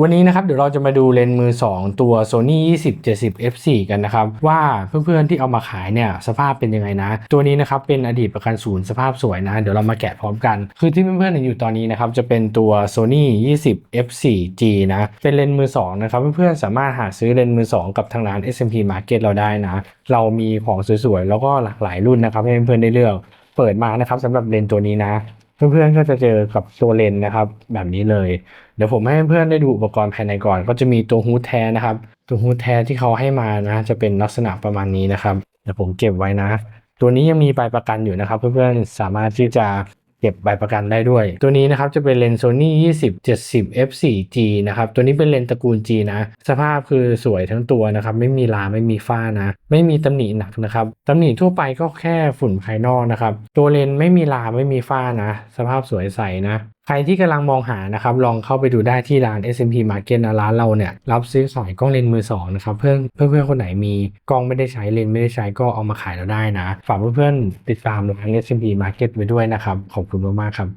วันนี้นะครับเดี๋ยวเราจะมาดูเลนส์มือ 2 ตัว Sony 20 70 f4 กันนะครับว่าเพื่อนๆที่เอามาขายเนี่ยสภาพเป็นยังไงนะ ตัวนี้นะครับเป็นอดีตประกันศูนย์สภาพสวยนะ เดี๋ยวเรามาแกะพร้อมกัน คือที่เพื่อนๆเห็นอยู่ตอนนี้นะครับจะเป็นตัว Sony 20 f4G นะเป็นเลนส์มือ 2 นะครับเพื่อนๆสามารถหาซื้อเลนส์มือ 2 กับทางร้าน SMP Market เราได้นะ เรามีของสวยๆแล้วก็หลากหลายรุ่นนะครับให้เพื่อนๆได้เลือก เปิดมานะครับสำหรับเลนส์ตัวนี้นะ เพื่อนๆก็จะเจอกับตัวเลนนะครับ แบบนี้เลย เดี๋ยวผมให้เพื่อนได้ดูอุปกรณ์ภายในก่อน ก็จะมีตัวฮูดแท้นะครับ ตัวฮูดแท้ที่เขาให้มานะ จะเป็นลักษณะประมาณนี้นะครับ เดี๋ยวผมเก็บไว้นะ ตัวนี้ยังมีใบประกันอยู่นะครับ เพื่อนๆสามารถที่จะ ก็บใบประกันได้ด้วย ตัวนี้นะครับจะเป็นเลนส์ Sony 20 70 f4G นะครับตัวนี้เป็นเลนส์ตระกูล G นะสภาพคือสวยทั้งตัวนะครับไม่มีลาไม่มีฝ้านะ ไม่มีตำหนิหนักนะครับตำหนิทั่วไปก็แค่ฝุ่นภายนอกนะครับตัวเลนส์ไม่มีลาไม่มีฝ้านะ สภาพสวยใสนะ ใครที่กำลังมองหานะครับลองเข้าไปดูได้ที่ร้าน SMP Market นะร้านเราเนี่ยรับซื้อขายกล้องเลนส์มือสองนะครับเพื่อนเพื่อนๆคนไหนมีกล้องไม่ได้ใช้เลนส์ไม่ได้ใช้ก็เอามาขายเราได้นะ ฝากเพื่อนๆติดตามร้าน SMP Market ไว้ด้วยนะครับ ขอบคุณมากๆครับ